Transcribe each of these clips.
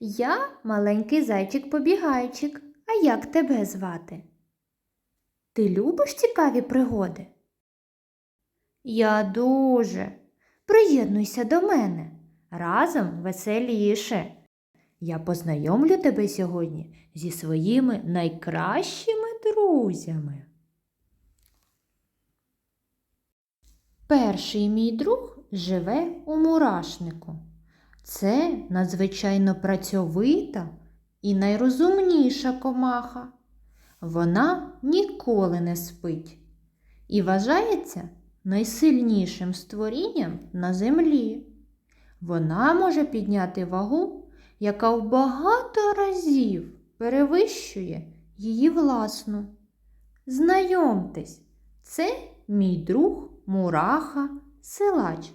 Я маленький зайчик-побігайчик. А як тебе звати? Ти любиш цікаві пригоди? Я дуже. Приєднуйся до мене. Разом веселіше. Я познайомлю тебе сьогодні зі своїми найкращими друзями. Перший мій друг живе у мурашнику. Це надзвичайно працьовита і найрозумніша комаха. Вона ніколи не спить і вважається найсильнішим створінням на землі. Вона може підняти вагу, яка в багато разів перевищує її власну. Знайомтесь, це мій друг Мураха Силач.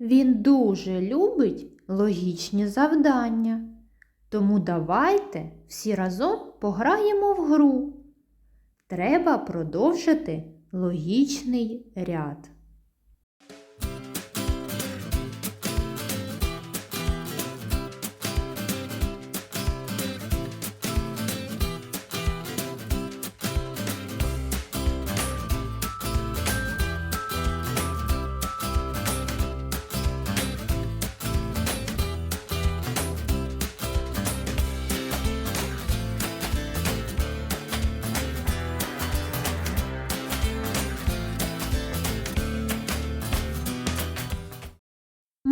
Він дуже любить логічні завдання. Тому давайте всі разом пограємо в гру. Треба продовжити логічний ряд.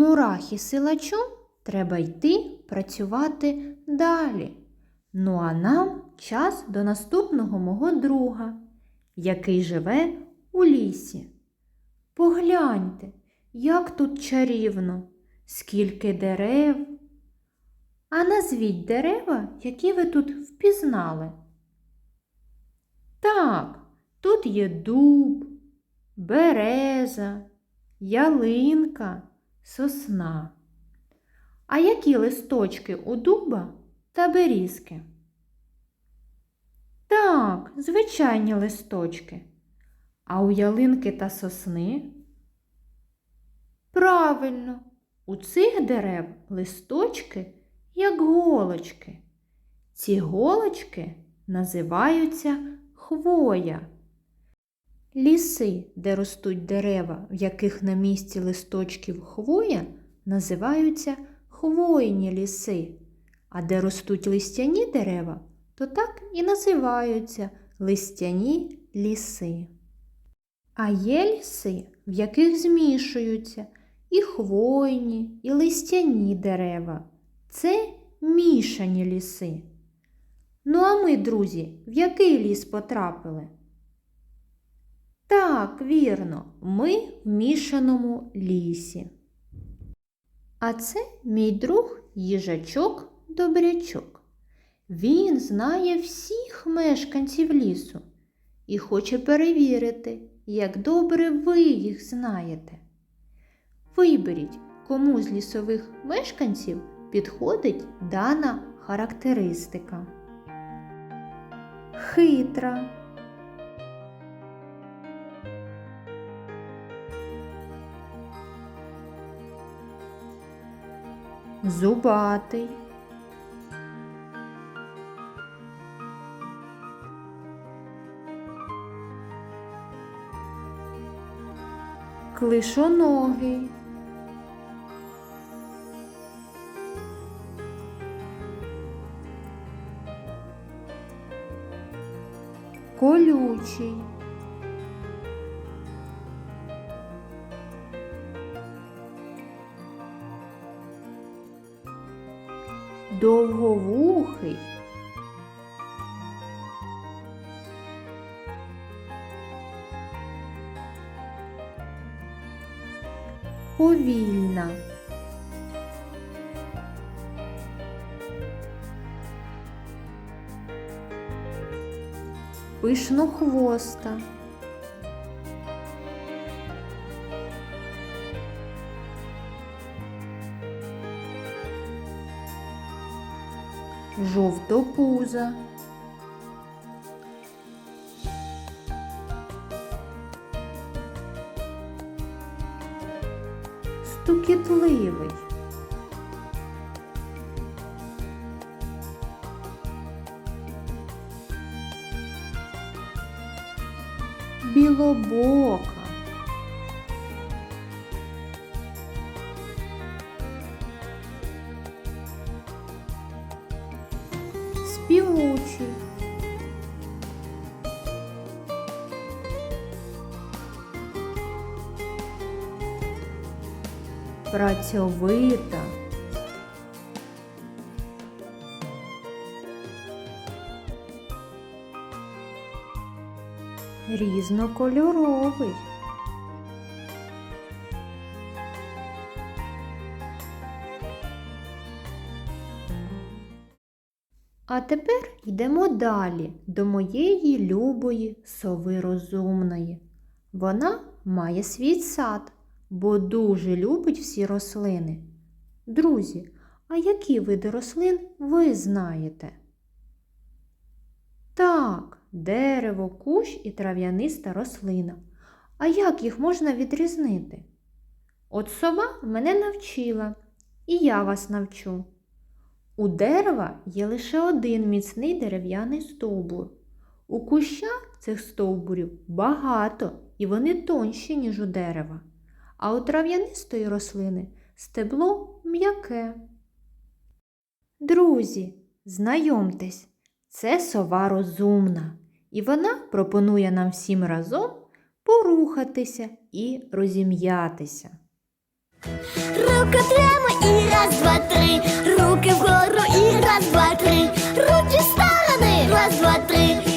Мурахі силачу треба йти працювати далі. Ну а нам час до наступного мого друга, який живе у лісі. Погляньте, як тут чарівно, скільки дерев. А назвіть дерева, які ви тут впізнали. Так, тут є дуб, береза, ялинка сосна. А які листочки у дуба та берізки? Так, звичайні листочки. А у ялинки та сосни? Правильно, у цих дерев листочки як голочки. Ці голочки називаються хвоя. Ліси, де ростуть дерева, в яких на місці листочків хвоя, називаються хвойні ліси, а де ростуть листяні дерева, то так і називаються листяні ліси. А є ліси, в яких змішуються і хвойні, і листяні дерева. Це мішані ліси. Ну а ми, друзі, в який ліс потрапили? Так, вірно, ми в мішаному лісі. А це мій друг їжачок Добрячок. Він знає всіх мешканців лісу і хоче перевірити, як добре ви їх знаєте. Виберіть, кому з лісових мешканців підходить дана характеристика. Хитра. Зубатий. Клишоногий. Колючий. Довговухий. Повільна. Пишнохвоста. до пуза. Стукітливий. Білобок. Працьовита. Різнокольоровий. А тепер йдемо далі до моєї любої сови розумної. Вона має свій сад, бо дуже любить всі рослини. Друзі, а які види рослин ви знаєте? Так, дерево, кущ і трав'яниста рослина. А як їх можна відрізнити? От сова мене навчила, і я вас навчу. У дерева є лише один міцний дерев'яний стовбур. У куща цих стовбурів багато, і вони тонші, ніж у дерева. А у трав'янистої рослини стебло м'яке. Друзі, знайомтесь, це сова розумна, і вона пропонує нам всім разом порухатися і розім'ятися. Руки прямо і раз, два, три. Руки вгору і раз, два, три. Руки в сторони, раз, два, три.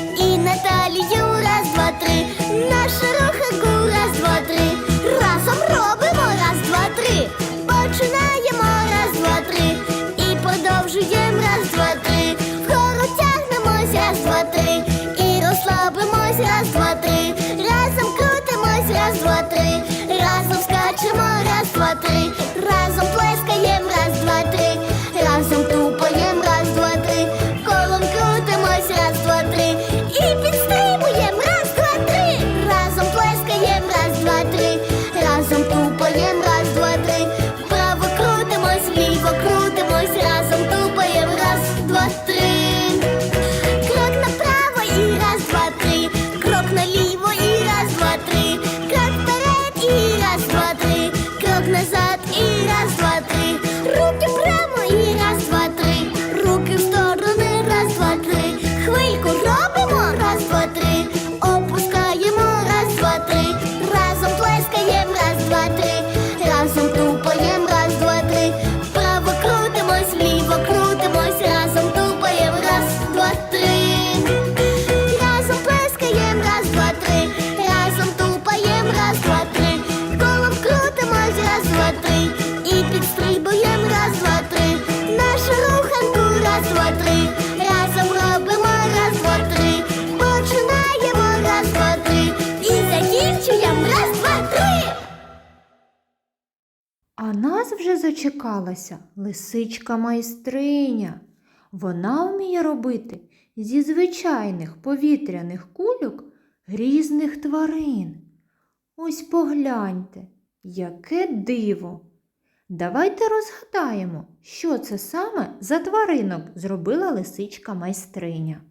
Три. Разом робимо, раз. Починаємо, раз. І закінчуємо, раз, два, три. А нас вже зачекалася лисичка майстриня. Вона вміє робити зі звичайних повітряних кульок різних тварин. Ось погляньте, яке диво. Давайте розгадаємо, що це саме за тваринок зробила лисичка майстриня.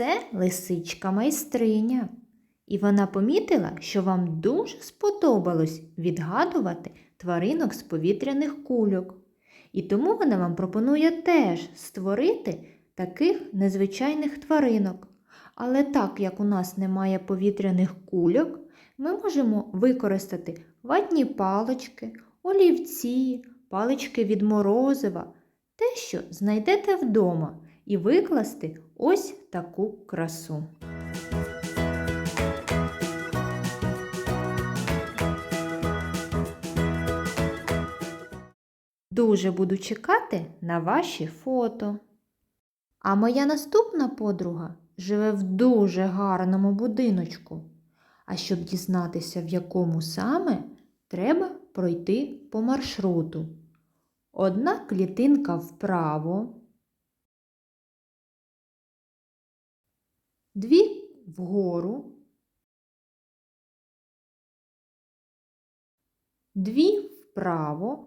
Це лисичка майстриня. І вона помітила, що вам дуже сподобалось відгадувати тваринок з повітряних кульок. І тому вона вам пропонує теж створити таких незвичайних тваринок. Але так як у нас немає повітряних кульок, ми можемо використати ватні палички, олівці, палички від морозива, те, що знайдете вдома, і викласти ось таку красу. Дуже буду чекати на ваші фото. А моя наступна подруга живе в дуже гарному будиночку. А щоб дізнатися, в якому саме, треба пройти по маршруту. Одна клітинка вправо, дві вгору, дві вправо.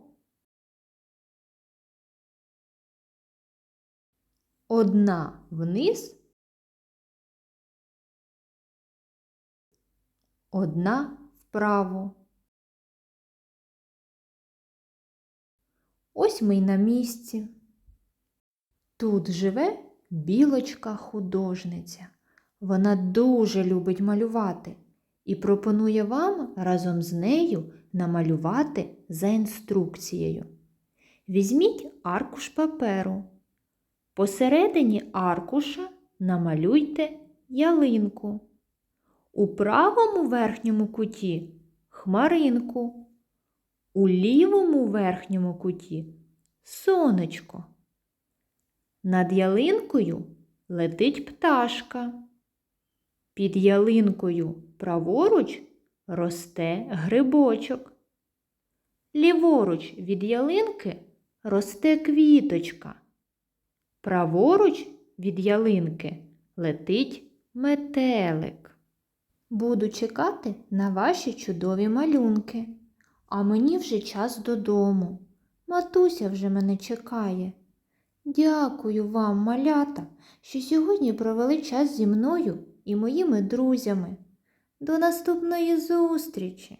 Одна вниз, одна вправо. Ось ми й на місці. Тут живе білочка-художниця. Вона дуже любить малювати і пропонує вам разом з нею намалювати за інструкцією. Візьміть аркуш паперу. Посередині аркуша намалюйте ялинку. У правому верхньому куті хмаринку, у лівому верхньому куті сонечко. Над ялинкою летить пташка. Під ялинкою праворуч росте грибочок. Ліворуч від ялинки росте квіточка. Праворуч від ялинки летить метелик. Буду чекати на ваші чудові малюнки. А мені вже час додому. Матуся вже мене чекає. Дякую вам, малята, що сьогодні провели час зі мною і моїми друзями. До наступної зустрічі!